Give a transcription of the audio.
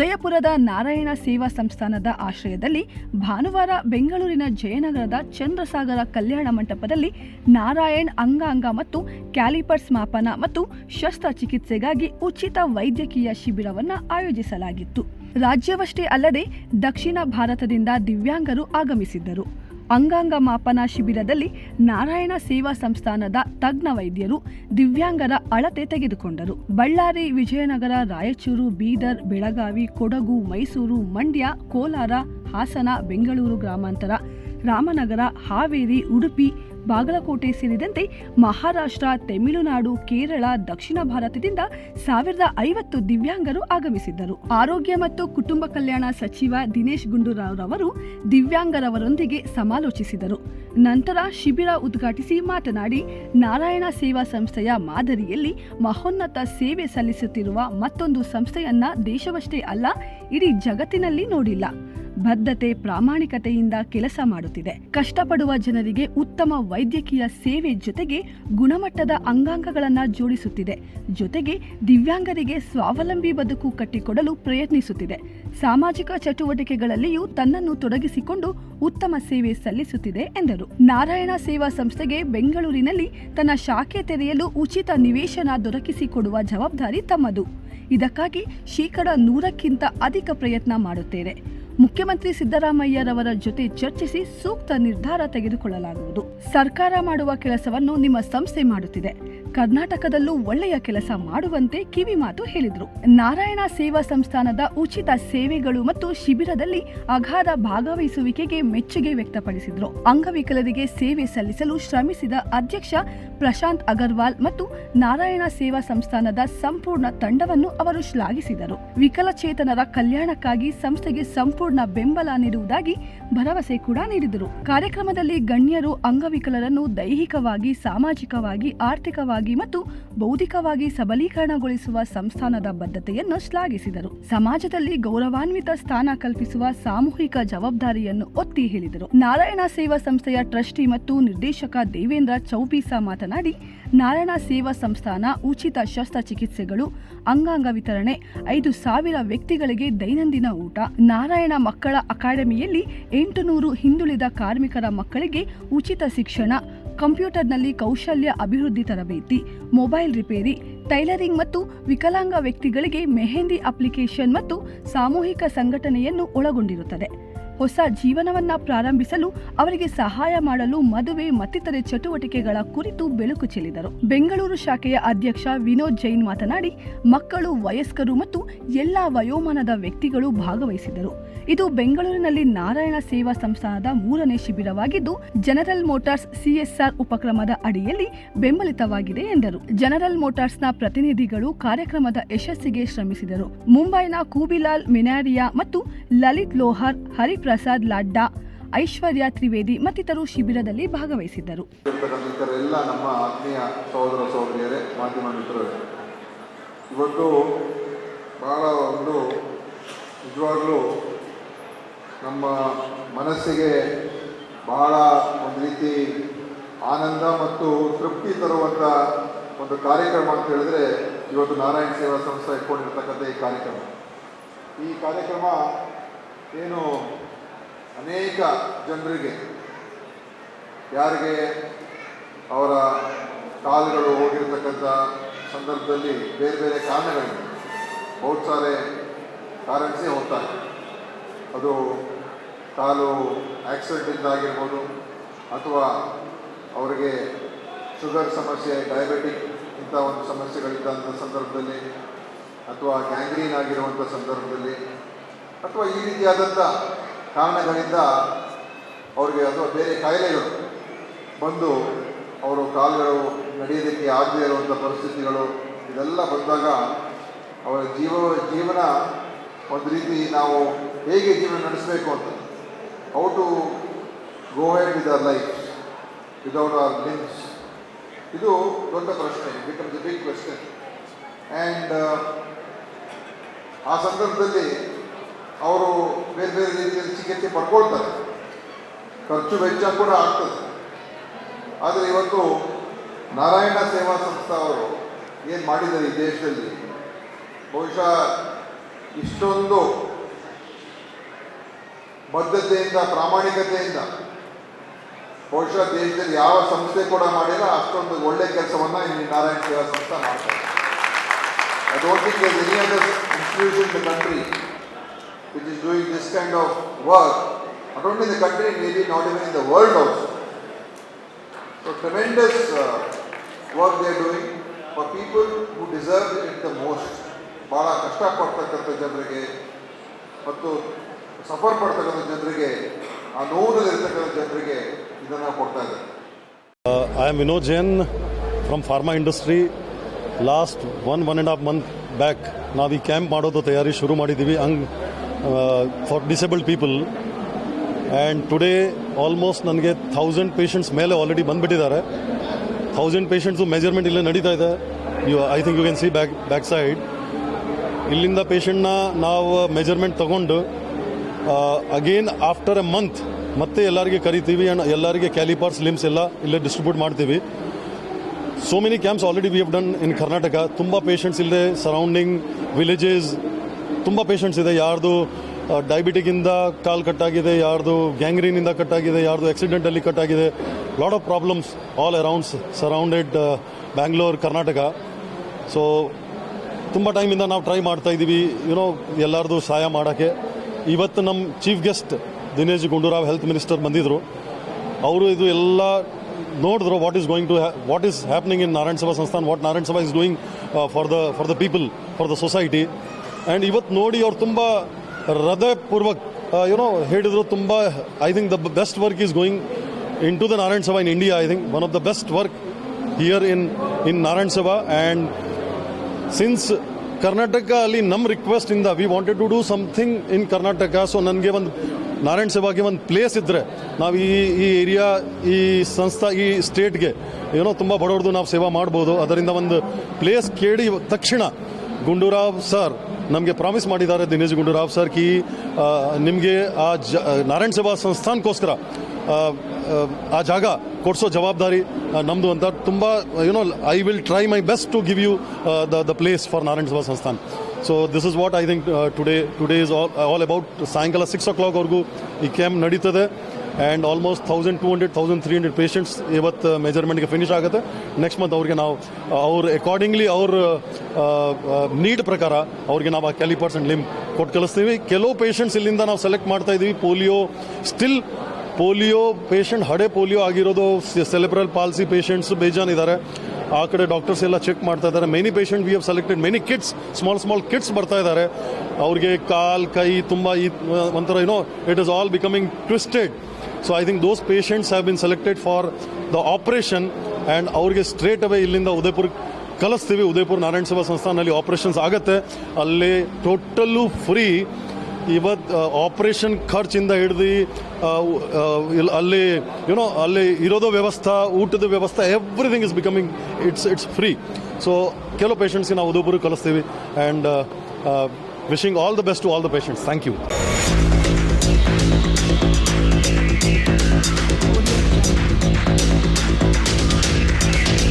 ಉದಯಪುರದ ನಾರಾಯಣ ಸೇವಾ ಸಂಸ್ಥಾನದ ಆಶ್ರಯದಲ್ಲಿ ಭಾನುವಾರ ಬೆಂಗಳೂರಿನ ಜಯನಗರದ ಚಂದ್ರಸಾಗರ ಕಲ್ಯಾಣ ಮಂಟಪದಲ್ಲಿ ನಾರಾಯಣ್ ಅಂಗಾಂಗ ಮತ್ತು ಕ್ಯಾಲಿಪರ್ಸ್ ಮಾಪನ ಮತ್ತು ಶಸ್ತ್ರಚಿಕಿತ್ಸೆಗಾಗಿ ಉಚಿತ ವೈದ್ಯಕೀಯ ಶಿಬಿರವನ್ನು ಆಯೋಜಿಸಲಾಗಿತ್ತು. ರಾಜ್ಯವಷ್ಟೇ ಅಲ್ಲದೆ ದಕ್ಷಿಣ ಭಾರತದಿಂದ ದಿವ್ಯಾಂಗರು ಆಗಮಿಸಿದ್ದರು. ಅಂಗಾಂಗ ಮಾಪನ ಶಿಬಿರದಲ್ಲಿ ನಾರಾಯಣ ಸೇವಾ ಸಂಸ್ಥಾನದ ತಜ್ಞ ವೈದ್ಯರು ದಿವ್ಯಾಂಗರ ಅಳತೆ ತೆಗೆದುಕೊಂಡರು. ಬಳ್ಳಾರಿ, ವಿಜಯನಗರ, ರಾಯಚೂರು, ಬೀದರ್, ಬೆಳಗಾವಿ, ಕೊಡಗು, ಮೈಸೂರು, ಮಂಡ್ಯ, ಕೋಲಾರ, ಹಾಸನ, ಬೆಂಗಳೂರು ಗ್ರಾಮಾಂತರ, ರಾಮನಗರ, ಹಾವೇರಿ, ಉಡುಪಿ ಬಾಗಲಕೋಟೆ ಸೇರಿದಂತೆ ಮಹಾರಾಷ್ಟ್ರ, ತಮಿಳುನಾಡು, ಕೇರಳ, ದಕ್ಷಿಣ ಭಾರತದಿಂದ ಸಾವಿರದ ಐವತ್ತು ದಿವ್ಯಾಂಗರು ಆಗಮಿಸಿದ್ದರು. ಆರೋಗ್ಯ ಮತ್ತು ಕುಟುಂಬ ಕಲ್ಯಾಣ ಸಚಿವ ದಿನೇಶ್ ಗುಂಡೂರಾವ್ ಅವರು ದಿವ್ಯಾಂಗರವರೊಂದಿಗೆ ಸಮಾಲೋಚಿಸಿದರು. ನಂತರ ಶಿಬಿರ ಉದ್ಘಾಟಿಸಿ ಮಾತನಾಡಿ, ನಾರಾಯಣ ಸೇವಾ ಸಂಸ್ಥೆಯ ಮಾದರಿಯಲ್ಲಿ ಮಹೋನ್ನತ ಸೇವೆ ಸಲ್ಲಿಸುತ್ತಿರುವ ಮತ್ತೊಂದು ಸಂಸ್ಥೆಯನ್ನ ದೇಶವಷ್ಟೇ ಅಲ್ಲ, ಇಡೀ ಜಗತ್ತಿನಲ್ಲಿ ನೋಡಿಲ್ಲ. ಬದ್ಧತೆ ಪ್ರಾಮಾಣಿಕತೆಯಿಂದ ಕೆಲಸ ಮಾಡುತ್ತಿದೆ. ಕಷ್ಟಪಡುವ ಜನರಿಗೆ ಉತ್ತಮ ವೈದ್ಯಕೀಯ ಸೇವೆ ಜೊತೆಗೆ ಗುಣಮಟ್ಟದ ಅಂಗಾಂಗಗಳನ್ನು ಜೋಡಿಸುತ್ತಿದೆ. ಜೊತೆಗೆ ದಿವ್ಯಾಂಗರಿಗೆ ಸ್ವಾವಲಂಬಿ ಬದುಕು ಕಟ್ಟಿಕೊಡಲು ಪ್ರಯತ್ನಿಸುತ್ತಿದೆ. ಸಾಮಾಜಿಕ ಚಟುವಟಿಕೆಗಳಲ್ಲಿಯೂ ತನ್ನನ್ನು ತೊಡಗಿಸಿಕೊಂಡು ಉತ್ತಮ ಸೇವೆ ಸಲ್ಲಿಸುತ್ತಿದೆ ಎಂದರು. ನಾರಾಯಣ ಸೇವಾ ಸಂಸ್ಥೆಗೆ ಬೆಂಗಳೂರಿನಲ್ಲಿ ತನ್ನ ಶಾಖೆ ತೆರೆಯಲು ಉಚಿತ ನಿವೇಶನ ದೊರಕಿಸಿಕೊಡುವ ಜವಾಬ್ದಾರಿ ತಮ್ಮದು. ಇದಕ್ಕಾಗಿ ಶೇಕಡ ನೂರಕ್ಕಿಂತ ಅಧಿಕ ಪ್ರಯತ್ನ ಮಾಡುತ್ತೇವೆ. ಮುಖ್ಯಮಂತ್ರಿ ಸಿದ್ದರಾಮಯ್ಯರವರ ಜೊತೆ ಚರ್ಚಿಸಿ ಸೂಕ್ತ ನಿರ್ಧಾರ ತೆಗೆದುಕೊಳ್ಳಲಾಗುವುದು. ಸರ್ಕಾರ ಮಾಡುವ ಕೆಲಸವನ್ನು ನಿಮ್ಮ ಸಂಸ್ಥೆ ಮಾಡುತ್ತಿದೆ. ಕರ್ನಾಟಕದಲ್ಲೂ ಒಳ್ಳೆಯ ಕೆಲಸ ಮಾಡುವಂತೆ ಕಿವಿ ಮಾತು ಹೇಳಿದರು. ನಾರಾಯಣ ಸೇವಾ ಸಂಸ್ಥಾನದ ಉಚಿತ ಸೇವೆಗಳು ಮತ್ತು ಶಿಬಿರದಲ್ಲಿ ಅಗಾಧ ಭಾಗವಹಿಸುವಿಕೆಗೆ ಮೆಚ್ಚುಗೆ ವ್ಯಕ್ತಪಡಿಸಿದರು. ಅಂಗವಿಕಲರಿಗೆ ಸೇವೆ ಸಲ್ಲಿಸಲು ಶ್ರಮಿಸಿದ ಅಧ್ಯಕ್ಷ ಪ್ರಶಾಂತ್ ಅಗರ್ವಾಲ್ ಮತ್ತು ನಾರಾಯಣ ಸೇವಾ ಸಂಸ್ಥಾನದ ಸಂಪೂರ್ಣ ತಂಡವನ್ನು ಅವರು ಶ್ಲಾಘಿಸಿದರು. ವಿಕಲಚೇತನರ ಕಲ್ಯಾಣಕ್ಕಾಗಿ ಸಂಸ್ಥೆಗೆ ಸಂಪೂರ್ಣ ಬೆಂಬಲ ನೀಡುವುದಾಗಿ ಭರವಸೆ ಕೂಡ ನೀಡಿದರು. ಕಾರ್ಯಕ್ರಮದಲ್ಲಿ ಗಣ್ಯರು ಅಂಗವಿಕಲರನ್ನು ದೈಹಿಕವಾಗಿ, ಸಾಮಾಜಿಕವಾಗಿ, ಆರ್ಥಿಕವಾಗಿ ಮತ್ತು ಬೌದ್ಧಿಕವಾಗಿ ಸಬಲೀಕರಣಗೊಳಿಸುವ ಸಂಸ್ಥಾನದ ಬದ್ಧತೆಯನ್ನು ಶ್ಲಾಘಿಸಿದರು. ಸಮಾಜದಲ್ಲಿ ಗೌರವಾನ್ವಿತ ಸ್ಥಾನ ಕಲ್ಪಿಸುವ ಸಾಮೂಹಿಕ ಜವಾಬ್ದಾರಿಯನ್ನು ಒತ್ತಿ ಹೇಳಿದರು. ನಾರಾಯಣ ಸೇವಾ ಸಂಸ್ಥೆಯ ಟ್ರಸ್ಟಿ ಮತ್ತು ನಿರ್ದೇಶಕ ದೇವೇಂದ್ರ ಚೌಬೀಸ ಮಾತನಾಡಿ, ನಾರಾಯಣ ಸೇವಾ ಸಂಸ್ಥಾನ ಉಚಿತ ಶಸ್ತ್ರಚಿಕಿತ್ಸೆಗಳು, ಅಂಗಾಂಗ ವಿತರಣೆ, ಐದು ಸಾವಿರ ವ್ಯಕ್ತಿಗಳಿಗೆ ದೈನಂದಿನ ಊಟ, ನಾರಾಯಣ ಮಕ್ಕಳ ಅಕಾಡೆಮಿಯಲ್ಲಿ ಎಂಟು ನೂರು ಹಿಂದುಳಿದ ಕಾರ್ಮಿಕರ ಮಕ್ಕಳಿಗೆ ಉಚಿತ ಶಿಕ್ಷಣ ಕಂಪ್ಯೂಟರ್ನಲ್ಲಿ ಕೌಶಲ್ಯ ಅಭಿವೃದ್ಧಿ ತರಬೇತಿ, ಮೊಬೈಲ್ ರಿಪೇರಿ, ಟೈಲರಿಂಗ್ ಮತ್ತು ವಿಕಲಾಂಗ ವ್ಯಕ್ತಿಗಳಿಗೆ ಮೆಹೆಂದಿ ಅಪ್ಲಿಕೇಶನ್ ಮತ್ತು ಸಾಮೂಹಿಕ ಸಂಘಟನೆಯನ್ನು ಒಳಗೊಂಡಿರುತ್ತದೆ. ಹೊಸ ಜೀವನವನ್ನ ಪ್ರಾರಂಭಿಸಲು ಅವರಿಗೆ ಸಹಾಯ ಮಾಡಲು ಮದುವೆ ಮತ್ತಿತರೆ ಚಟುವಟಿಕೆಗಳ ಕುರಿತು ಬೆಳಕು ಚೆಲ್ಲಿದರು. ಬೆಂಗಳೂರು ಶಾಖೆಯ ಅಧ್ಯಕ್ಷ ವಿನೋದ್ ಜೈನ್ ಮಾತನಾಡಿ, ಮಕ್ಕಳು, ವಯಸ್ಕರು ಮತ್ತು ಎಲ್ಲಾ ವಯೋಮಾನದ ವ್ಯಕ್ತಿಗಳು ಭಾಗವಹಿಸಿದರು ಇದು ಬೆಂಗಳೂರಿನಲ್ಲಿ ನಾರಾಯಣ ಸೇವಾ ಸಂಸ್ಥಾನದ ಮೂರನೇ ಶಿಬಿರವಾಗಿದ್ದು, ಜನರಲ್ ಮೋಟಾರ್ಸ್ ಸಿಎಸ್ಆರ್ ಉಪಕ್ರಮದ ಅಡಿಯಲ್ಲಿ ಬೆಂಬಲಿತವಾಗಿದೆ ಎಂದರು. ಜನರಲ್ ಮೋಟಾರ್ಸ್ನ ಪ್ರತಿನಿಧಿಗಳು ಕಾರ್ಯಕ್ರಮದ ಯಶಸ್ಸಿಗೆ ಶ್ರಮಿಸಿದರು. ಮುಂಬೈನ ಕೂಬಿಲಾಲ್, ಮಿನಾರಿಯಾ ಮತ್ತು ಲಲಿತ್ ಲೋಹರ್ ಹರಿಪ್ರಸಾದ್ ಲಾಡ್ಡಾ, ಐಶ್ವರ್ಯ ತ್ರಿವೇದಿ ಮತ್ತಿತರರು ಶಿಬಿರದಲ್ಲಿ ಭಾಗವಹಿಸಿದ್ದರು. ಎಲ್ಲ ನಮ್ಮ ಆತ್ಮೀಯ ಸಹೋದರ ಸಹೋದರಿಯರೇ, ಮಾಧ್ಯಮ ಮಿತ್ರರೇ, ಇವತ್ತು ಬಹಳ ಒಂದು ನಿಜವಾಗಲೂ ನಮ್ಮ ಮನಸ್ಸಿಗೆ ಬಹಳ ಒಂದು ರೀತಿ ಆನಂದ ಮತ್ತು ತೃಪ್ತಿ ತರುವಂಥ ಒಂದು ಕಾರ್ಯಕ್ರಮ ಅಂತ ಹೇಳಿದ್ರೆ ಇವತ್ತು ನಾರಾಯಣ ಸೇವಾ ಸಂಸ್ಥೆ ಇಟ್ಕೊಂಡಿರ್ತಕ್ಕಂಥ ಈ ಕಾರ್ಯಕ್ರಮ. ಈ ಕಾರ್ಯಕ್ರಮ ಏನು ಅನೇಕ ಜನರಿಗೆ, ಯಾರಿಗೆ ಅವರ ಕಾಲುಗಳು ಹೋಗಿರ್ತಕ್ಕಂಥ ಸಂದರ್ಭದಲ್ಲಿ ಬೇರೆ ಬೇರೆ ಕಾರಣಗಳಿವೆ. ಬಹುತ್ ಸಾರೆ ಕಾರಣಸೇ ಹೋಗ್ತಾರೆ. ಅದು ಕಾಲು ಆಕ್ಸಿಡೆಂಟಿಂದ ಆಗಿರ್ಬೋದು ಅಥವಾ ಅವರಿಗೆ ಶುಗರ್ ಸಮಸ್ಯೆ, ಡಯಾಬಿಟಿಕ್ ಇಂಥ ಒಂದು ಸಮಸ್ಯೆಗಳಿದ್ದಂಥ ಸಂದರ್ಭದಲ್ಲಿ ಅಥವಾ ಗ್ಯಾಂಗ್ರೀನ್ ಆಗಿರುವಂಥ ಸಂದರ್ಭದಲ್ಲಿ ಅಥವಾ ಈ ರೀತಿಯಾದಂಥ ಕಾರಣಗಳಿಂದ ಅವರಿಗೆ ಅಥವಾ ಬೇರೆ ಕಾಯಿಲೆಗಳು ಬಂದು ಅವರು ಕಾಲುಗಳು ನಡೆಯೋದಕ್ಕೆ ಆಗದೇ ಇರುವಂಥ ಪರಿಸ್ಥಿತಿಗಳು ಇದೆಲ್ಲ ಬಂದಾಗ ಅವರ ಜೀವ, ಜೀವನ ಒಂದು ರೀತಿ ನಾವು ಹೇಗೆ ಜೀವನ ನಡೆಸಬೇಕು ಅಂತ. How to go ahead with our life without our limbs ಇದು ದೊಡ್ಡ ಪ್ರಶ್ನೆ becomes a big question and ಆ ಸಂದರ್ಭದಲ್ಲಿ ಅವರು ಬೇರೆ ಬೇರೆ ಚಿಕಿತ್ಸೆ ಪಡ್ಕೊಳ್ತಾರೆ. ಖರ್ಚು ವೆಚ್ಚ ಕೂಡ ಆಗ್ತದೆ. ಆದರೆ ಇವತ್ತು ನಾರಾಯಣ ಸೇವಾ ಸಂಸ್ಥೆ ಅವರು ಏನು ಮಾಡಿದ್ದಾರೆ ಈ ದೇಶದಲ್ಲಿ? ಬಹುಶಃ ಇಷ್ಟೊಂದು ಬದ್ಧತೆಯಿಂದ, ಪ್ರಾಮಾಣಿಕತೆಯಿಂದ, ಬಹುಶಃ ದೇಶದಲ್ಲಿ ಯಾವ ಸಂಸ್ಥೆ ಕೂಡ ಮಾಡಿಲ್ಲ, ಅಷ್ಟೊಂದು ಒಳ್ಳೆ ಕೆಲಸವನ್ನ ಇಲ್ಲಿ ನಾರಾಯಣ ಸೇವಾ ಸಂಸ್ಥೆ ಮಾಡ್ತಾರೆ in the country which is doing this kind of work, not only in the country, maybe not even in the world also. So tremendous uh, work they are doing for people who deserve it the most. ಭಾಳ ಕಷ್ಟಪಡ್ತಕ್ಕಂಥ ಜನರಿಗೆ ಮತ್ತು suffer ಪಡ್ತಕ್ಕಂಥ ಜನರಿಗೆ ಆ ನೋವಿನಲ್ಲಿರ್ತಕ್ಕಂಥ ಜನರಿಗೆ ಇದನ್ನು ಕೊಡ್ತಾ ಇದ್ದಾರೆ Uh, I am Vinod Jain from pharma industry. Last one one and half month back ನಾವು ಈ ಕ್ಯಾಂಪ್ ಮಾಡೋದು ತಯಾರಿ ಶುರು ಮಾಡಿದ್ದೀವಿ ಹಂಗ್ for disabled people and today almost ನನಗೆ ಥೌಸಂಡ್ ಪೇಷಂಟ್ಸ್ ಮೇಲೆ ಆಲ್ರೆಡಿ ಬಂದುಬಿಟ್ಟಿದ್ದಾರೆ. ಥೌಸಂಡ್ ಪೇಷಂಟ್ಸು ಮೆಜರ್ಮೆಂಟ್ ಇಲ್ಲೇ ನಡೀತಾ ಇದೆ. You I think you can see back back side ಇಲ್ಲಿಂದ ಪೇಷಂಟ್ನ ನಾವು ಮೆಜರ್ಮೆಂಟ್ ತಗೊಂಡು ಅಗೇನ್ ಆಫ್ಟರ್ ಎ ಮಂತ್ ಮತ್ತೆ ಎಲ್ಲರಿಗೆ ಕರಿತೀವಿ. ಆ್ಯಂಡ್ ಎಲ್ಲರಿಗೆ ಕ್ಯಾಲಿಪರ್ಸ್ ಲಿಮ್ಸ್ ಎಲ್ಲ ಇಲ್ಲೇ ಡಿಸ್ಟ್ರಿಬ್ಯೂಟ್ ಮಾಡ್ತೀವಿ. So many camps already we have done in Karnataka ತುಂಬ ಪೇಷಂಟ್ಸ್ ಇಲ್ಲದೆ ಸರೌಂಡಿಂಗ್ ವಿಲೇಜಸ್ ತುಂಬ ಪೇಷಂಟ್ಸ್ ಇದೆ. ಯಾರ್ದು ಡಯಾಬಿಟಿಗಿಂದ ಕಾಲ್ ಕಟ್ಟಾಗಿದೆ, ಯಾರ್ದು ಗ್ಯಾಂಗ್ರೀನಿಂದ ಕಟ್ಟಾಗಿದೆ, ಯಾರ್ದು ಆಕ್ಸಿಡೆಂಟಲ್ಲಿ ಕಟ್ಟಾಗಿದೆ. Lot of problems all arounds surrounded Bangalore Karnataka so ತುಂಬ ಟೈಮಿಂದ ನಾವು ಟ್ರೈ ಮಾಡ್ತಾ ಇದ್ದೀವಿ ಯುನೋ ಎಲ್ಲರದು ಸಹಾಯ ಮಾಡೋಕ್ಕೆ. ಇವತ್ತು ನಮ್ಮ chief guest Dinesh Gundurao health minister ಬಂದಿದ್ದರು ಅವರು ಇದು ಎಲ್ಲ ನೋಡಿದ್ರು what is going to what is happening in Narayan Seva Sansthan what Narayan Seva is doing for the for the people for the society and ಇವತ್ತು ನೋಡಿ ಅವ್ರು ತುಂಬ ಹೃದಯಪೂರ್ವಕ್ ಯುನೋ ಹೇಳಿದ್ರು ತುಂಬ I think the best work is going in to the Narayan Seva in India I think one of the best work here in in Narayan Seva and since Karnataka ಅಲ್ಲಿ ನಮ್ಮ request ಇಂದ we wanted to do something in Karnataka so ನನಗೆ ಒಂದು ನಾರಾಯಣ ಸಭಾಗೆ ಒಂದು place ಇದ್ದರೆ ನಾವು ಈ ಈ ಏರಿಯಾ ಈ ಸಂಸ್ಥಾ, ಈ ಸ್ಟೇಟ್ಗೆ ಏನೋ ತುಂಬ ಬಡವ್ರದ್ದು ನಾವು ಸೇವಾ ಮಾಡ್ಬೋದು. ಅದರಿಂದ ಒಂದು ಪ್ಲೇಸ್ ಕೇಳಿ ತಕ್ಷಣ ಗುಂಡೂರಾವ್ ಸರ್ ನಮಗೆ ಪ್ರಾಮಿಸ್ ಮಾಡಿದ್ದಾರೆ ದಿನೇಶ್ ಗುಂಡೂರಾವ್ ಸರ್ ಕಿ ನಿಮಗೆ ಆ ಜ ನಾರಾಯಣ ಸೇವಾ ಸಂಸ್ಥಾನಕ್ಕೋಸ್ಕರ ಆ, ಜಾಗ ಕೊಡಿಸೋ ಜವಾಬ್ದಾರಿ ನಮ್ಮದು ಅಂತ ತುಂಬ you know I will try my best to give you the the place for Narayan Seva Sansthan. So this is what I think today today is all all about ಸಾಯಂಕಾಲ ಸಿಕ್ಸ್ ಓ ಕ್ಲಾಕ್ವರೆಗೂ ಈ ಕ್ಯಾಂಪ್ ನಡೀತದೆ. And almost thousand two hundred thousand three hundred patients ಇವತ್ತು ಮೆಜರ್ಮೆಂಟ್ಗೆ finish ಆಗುತ್ತೆ. Next month ಅವ್ರಿಗೆ ನಾವು ಅವ್ರ ಅಕಾರ್ಡಿಂಗ್ಲಿ ಅವ್ರ ನೀಡ್ ಪ್ರಕಾರ ಅವ್ರಿಗೆ ನಾವು ಆ ಕ್ಯಾಲಿಪರ್ಸ್ ಪರ್ಸೆಂಟ್ ಲಿಮ್ ಕೊಟ್ಟು ಕಳಿಸ್ತೀವಿ. ಕೆಲವು ಪೇಷಂಟ್ಸ್ ಇಲ್ಲಿಂದ ನಾವು ಸೆಲೆಕ್ಟ್ ಮಾಡ್ತಾ ಇದ್ದೀವಿ ಪೋಲಿಯೋ ಸ್ಟಿಲ್ ಪೋಲಿಯೋ ಪೇಷಂಟ್ ಹಡೆ ಪೋಲಿಯೋ ಆಗಿರೋದು ಸೆಲೆಬ್ರಲ್ ಪಾಲ್ಸಿ ಪೇಷಂಟ್ಸ್ ಬೇಜಾನ್ ಇದ್ದಾರೆ ಆ ಕಡೆ ಡಾಕ್ಟರ್ಸ್ ಎಲ್ಲ ಚೆಕ್ ಮಾಡ್ತಾ ಇದ್ದಾರೆ many patient we have selected many kids small small kids ಬರ್ತಾ ಇದ್ದಾರೆ ಅವ್ರಿಗೆ ಕಾಲ್, ಕೈ, ತುಂಬ ಈ ಒಂಥರ ಏನೋ it is all becoming twisted so I think those patients have been selected for the operation and ಅವ್ರಿಗೆ ಸ್ಟ್ರೇಟ್ ಅವೇ ಇಲ್ಲಿಂದ ಉದಯಪುರ್ ಕಲಿಸ್ತೀವಿ ಉದಯಪುರ್ ನಾರಾಯಣ ಸೇವಾ ಸಂಸ್ಥಾನಲ್ಲಿ ಆಪರೇಷನ್ಸ್ ಆಗುತ್ತೆ. ಅಲ್ಲಿ ಟೋಟಲ್ಲು ಫ್ರೀ ಇವತ್ತು ಆಪರೇಷನ್ ಖರ್ಚಿಂದ ಹಿಡ್ದು ಅಲ್ಲಿ ಯುನೋ ಅಲ್ಲಿ ಇರೋದು ವ್ಯವಸ್ಥೆ, ಊಟದ ವ್ಯವಸ್ಥೆ everything is becoming it's it's free so ಕೆಲವು ಪೇಷಂಟ್ಸ್ಗೆ ನಾವು Udaipur ಕಲಿಸ್ತೀವಿ and wishing all the best to all the patients thank you